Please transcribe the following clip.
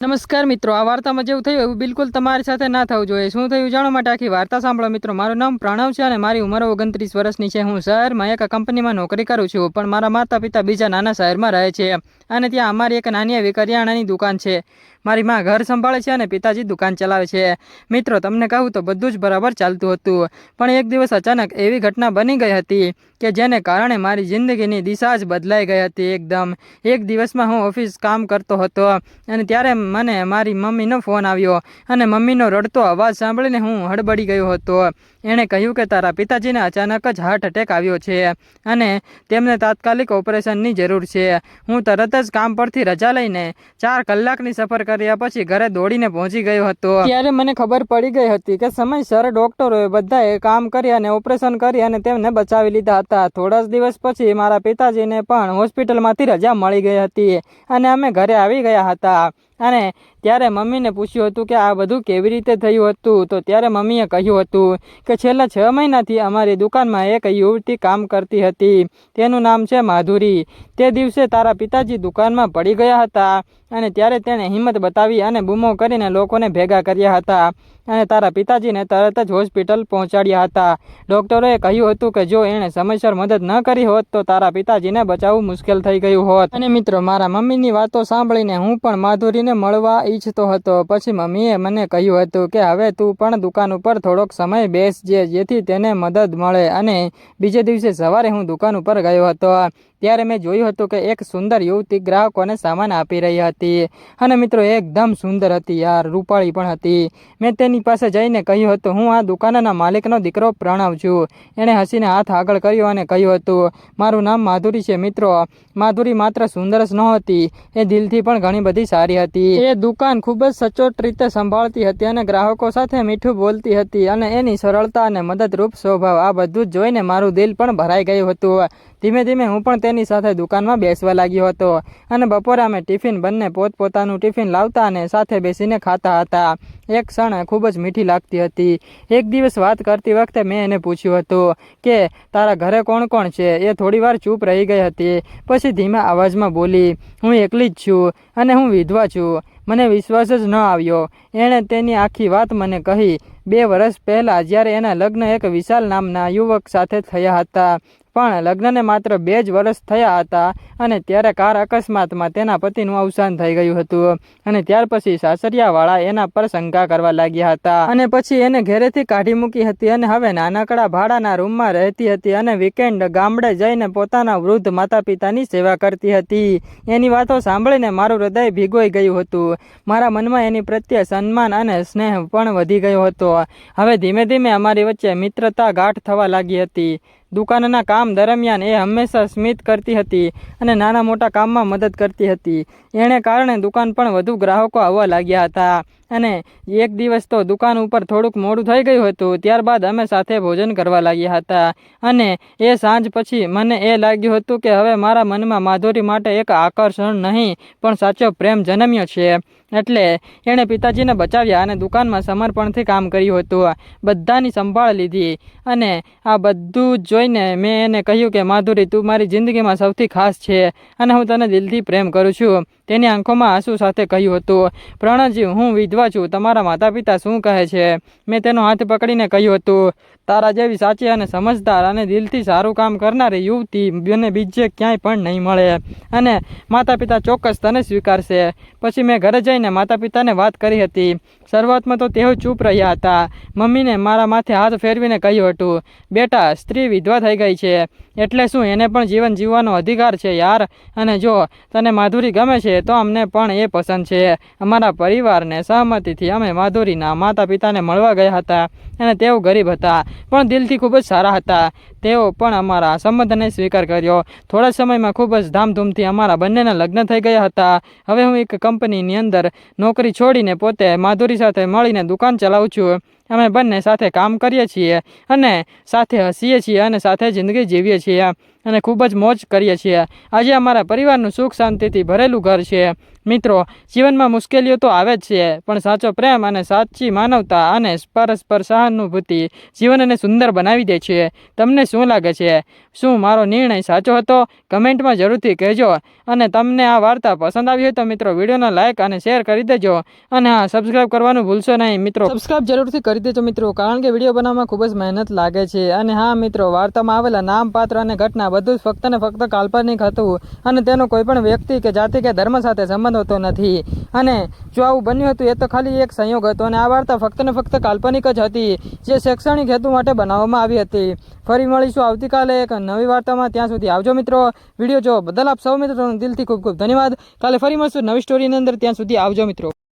નમસ્કાર મિત્રો, આ વાર્તામાં જેવું થયું એવું બિલકુલ તમારી સાથે ના થવું જોઈએ. શું થયું જાણવા માટે આખી વાર્તા સાંભળો મિત્રો. મારું નામ પ્રણવ છે અને મારી ઉંમર ઓગણત્રીસ વર્ષની છે. હું શહેરમાં એક કંપનીમાં નોકરી કરું છું પણ મારા માતા પિતા બીજા નાના શહેરમાં રહે છે અને ત્યાં અમારી એક નાની એવી કરિયાણાની દુકાન છે. મારી માં ઘર સંભાળે છે અને પિતાજી દુકાન ચલાવે છે. મિત્રો, તમને કહું તો બધું જ બરાબર ચાલતું હતું, પણ એક દિવસ અચાનક એવી ઘટના બની ગઈ હતી કે જેને કારણે મારી જિંદગીની દિશા જ બદલાઈ ગઈ હતી એકદમ. એક દિવસમાં હું ઓફિસ કામ કરતો હતો અને ત્યારે મને મારી મમ્મીનો ફોન આવ્યો અને મમ્મીનો રડતો અવાજ સાંભળીને હું હડબડી ગયો હતો. એણે કહ્યું કે તારા પિતાજીને અચાનક જ હાર્ટ એટેક આવ્યો છે અને તેમને તાત્કાલિક ઓપરેશનની જરૂર છે. હું તરત જ કામ પરથી રજા લઈને ચાર કલાકની સફર કર્યા પછી ઘરે દોડીને પહોંચી ગયો હતો. ત્યારે મને ખબર પડી ગઈ હતી કે સમયસર ડોક્ટરોએ બધાએ કામ કરી અને ઓપરેશન કરી અને તેમને બચાવી લીધા હતા. થોડા જ દિવસ પછી મારા પિતાજીને પણ હોસ્પિટલમાંથી રજા મળી ગઈ હતી અને અમે ઘરે આવી ગયા હતા. અને ત્યારે મમ્મીને પૂછ્યું હતું કે આ બધું કેવી રીતે થયું હતું? તો ત્યારે મમ્મીએ કહ્યું હતું કે છેલ્લા છ મહિનાથી અમારી દુકાનમાં એક યુવતી કામ કરતી હતી. તેનું નામ છે માધુરી. તે દિવસે તારા પિતાજી દુકાનમાં પડી ગયા હતા અને ત્યારે તેણે હિંમત બતાવી અને બૂમો કરીને લોકોને ભેગા કર્યા હતા અને તારા પિતાજીને તરત જ હોસ્પિટલ પહોંચાડ્યા હતા. ડૉક્ટરોએ કહ્યું હતું કે જો એણે સમયસર મદદ ન કરી હોત તો તારા પિતાજીને બચાવવું મુશ્કેલ થઈ ગયું હોત. અને મિત્રો, મારા મમ્મીની વાતો સાંભળીને હું પણ માધુરીને મળવા ઈચ્છતો હતો. પછી મમ્મીએ મને કહ્યું હતું કે, હવે તું પણ દુકાન ઉપર થોડોક સમય બેસજે જેથી તેને મદદ મળે અને બીજે દિવસે સવારે હું દુકાન ઉપર ગયો હતો. ત્યારે મેં જોયું હતું કે એક સુંદર યુવતી ગ્રાહકોને સામાન આપી રહી હતી. અને મિત્રો, એકદમ સુંદર હતી યાર, રૂપાળી પણ હતી. મેં તેની પાસે જઈને કહ્યું હતું, હું આ દુકાનના માલિકનો દીકરો પ્રણવ છું. એણે હસીને હાથ આગળ કર્યો અને કહ્યું હતું, મારું નામ માધુરી છે, મિત્રો. માધુરી માત્ર સુંદર જ નહોતી, એ દિલથી પણ ઘણી બધી સારી હતી. એ દુકાન ખૂબ જ સચોટ રીતે સંભાળતી હતી અને ગ્રાહકો સાથે મીઠું બોલતી હતી અને એની સરળતા અને મદદરૂપ સ્વભાવ આ બધું જોઈને મારું દિલ પણ ભરાઈ ગયું હતું. ધીમે ધીમે હું પણ તેની સાથે દુકાનમાં બેસવા લાગ્યો હતો અને બપોરે અમે ટિફિન બંને પોતપોતાનું ટિફિન લાવતા અને સાથે બેસીને ખાતા હતા. એક ક્ષણ ખૂબ જ મીઠી લાગતી હતી. એક દિવસ વાત કરતી વખતે મેં એને પૂછ્યું હતું કે, તારા ઘરે કોણ કોણ છે? એ થોડી વાર ચૂપ રહી ગઈ હતી. પછી ધીમા અવાજમાં બોલી, હું એકલી જ છું અને હું વિધવા છું. મને વિશ્વાસ જ ન આવ્યો. એણે તેની આખી વાત મને કહી. બે વર્ષ પહેલાં જ્યારે એના લગ્ન એક વિશાલ નામના યુવક સાથે થયા હતા પણ લગ્નને માત્ર બે જ વર્ષ થયા હતા અને ત્યારે કાર અકસ્માતમાં તેના પતિનું અવસાન થઈ ગયું હતું. અને ત્યાર પછી સાસરિયાવાળા એના પર શંકા કરવા લાગ્યા હતા. અને પછી એને ઘરેથી કાઢી મૂકી હતી અને હવે નાનકડા ભાડાના રૂમમાં રહેતી હતી અને વીકેન્ડ ગામડે જઈને પોતાના વૃદ્ધ માતા પિતાની સેવા કરતી હતી. એની વાતો સાંભળીને મારું હૃદય ભીગોઈ ગયું હતું. મારા મનમાં એની પ્રત્યે સન્માન અને સ્નેહ પણ વધી ગયો હતો. હવે ધીમે ધીમે અમારી વચ્ચે મિત્રતા ગાઠ થવા લાગી હતી. દુકાનના કામ દરમિયાન એ હંમેશા સ્મિત કરતી હતી અને નાના મોટા કામમાં મદદ કરતી હતી. એણે કારણે દુકાન પણ વધુ ગ્રાહકો આવવા લાગ્યા હતા. અને એક દિવસ તો દુકાન ઉપર થોડુંક મોડું થઈ ગયું હતું. ત્યારબાદ અમે સાથે ભોજન કરવા લાગ્યા હતા. અને એ સાંજ પછી મને એ લાગ્યું હતું કે હવે મારા મનમાં માધુરી માટે એક આકર્ષણ નહીં, પણ સાચો પ્રેમ જન્મ્યો છે. એટલે એણે પિતાજીને બચાવ્યા અને દુકાનમાં સમર્પણથી કામ કર્યું હતું. બધાની સંભાળ લીધી. અને આ બધું જ જોઈને મેં એને કહ્યું કે, માધુરી, તું મારી જિંદગીમાં સૌથી ખાસ છે. અને હું તને દિલથી પ્રેમ કરું છું. તેની આંખોમાં આંસુ સાથે કહ્યું હતું. પ્રણજી હું વિધવા છું. તમારા માતા પિતા શું કહે છે? મેં તેનો હાથ પકડીને કહ્યું હતું, તારા જેવી સાચી અને સમજદાર અને દિલથી સારું કામ કરનારી યુવતી બંને બીજે ક્યાંય પણ નહીં મળે. અને માતા પિતા ચોક્કસ તને સ્વીકારશે. પછી મેં ઘરે જઈને માતા પિતાને વાત કરી હતી. શરૂઆતમાં તો તેઓ ચૂપ રહ્યા હતા. મમ્મીને મારા માથે હાથ ફેરવીને કહ્યું હતું, બેટા, સ્ત્રી વિધવા થઈ ગઈ છે. એટલે શું એને પણ જીવન જીવવાનો અધિકાર છે યાર? અને જો તને માધુરી ગમે છે, તો અમને પણ એ પસંદ છે. અમારા પરિવારને સહમતિથી અમે માધુરીના માતા પિતાને મળવા ગયા હતા અને તેઓ ગરીબ હતા, પણ દિલથી ખૂબ જ સારા હતા. તેઓ પણ અમારા સંબંધને સ્વીકાર કર્યો. થોડા સમયમાં ખૂબ જ ધામધૂમથી અમારા બંનેના લગ્ન થઈ ગયા હતા. હવે હું એક કંપનીની અંદર નોકરી છોડીને પોતે માધુરી સાથે મળીને દુકાન ચલાવું છું. અમે બંને સાથે કામ કરીએ છીએ અને સાથે હસીએ છીએ અને સાથે જિંદગી જીવીએ છીએ. અને ખૂબ જ મોજ કરીએ છીએ. આજે અમારા પરિવારનું સુખ શાંતિથી ભરેલું ઘર છે. મિત્રો, જીવનમાં મુશ્કેલીઓ તો આવે જ છે, પણ સાચો પ્રેમ અને સાચી માનવતા અને પરસ્પર સહાનુભૂતિ જીવનને સુંદર બનાવી દે છે. તમને શું લાગે છે? શું મારો નિર્ણય સાચો હતો? કમેન્ટમાં જરૂરથી કહેજો. અને તમને આ વાર્તા પસંદ આવી હોય તો મિત્રો, વિડીયોને લાઇક અને શેર કરી દેજો. અને હા, સબસ્ક્રાઇબ કરવાનું ભૂલશો નહીં, મિત્રો. સબસ્ક્રાઇબ જરૂરથી કરી દેજો મિત્રો, કારણ કે વીડિયો બનાવવામાં ખૂબ જ મહેનત લાગે છે. અને હા, મિત્રો, વાર્તામાં આવેલા નામ પાત્ર અને ઘટના બધું જ ફક્ત ને ફક્ત કાલ્પનિક હતું. અને તેનો કોઈ પણ વ્યક્તિ કે જાતિ કે ધર્મ સાથે સંબંધ હોતો નથી. અને જો આવું બન્યું હતું, એ તો ખાલી એક સંયોગ હતો અને આ વાર્તા ફક્ત ને ફક્ત કાલ્પનિક જ હતી, જે શૈક્ષણિક હેતુ માટે બનાવવામાં આવી હતી. ફરી મળીશું આવતીકાલે એક નવી વાર્તામાં. ત્યાં સુધી આવજો મિત્રો. વીડિયો જો બદલ આપ સૌ મિત્રોનો દિલથી ખૂબ ખૂબ ધન્યવાદ. કાલે ફરી મળશું નવી સ્ટોરીની અંદર. ત્યાં સુધી આવજો મિત્રો.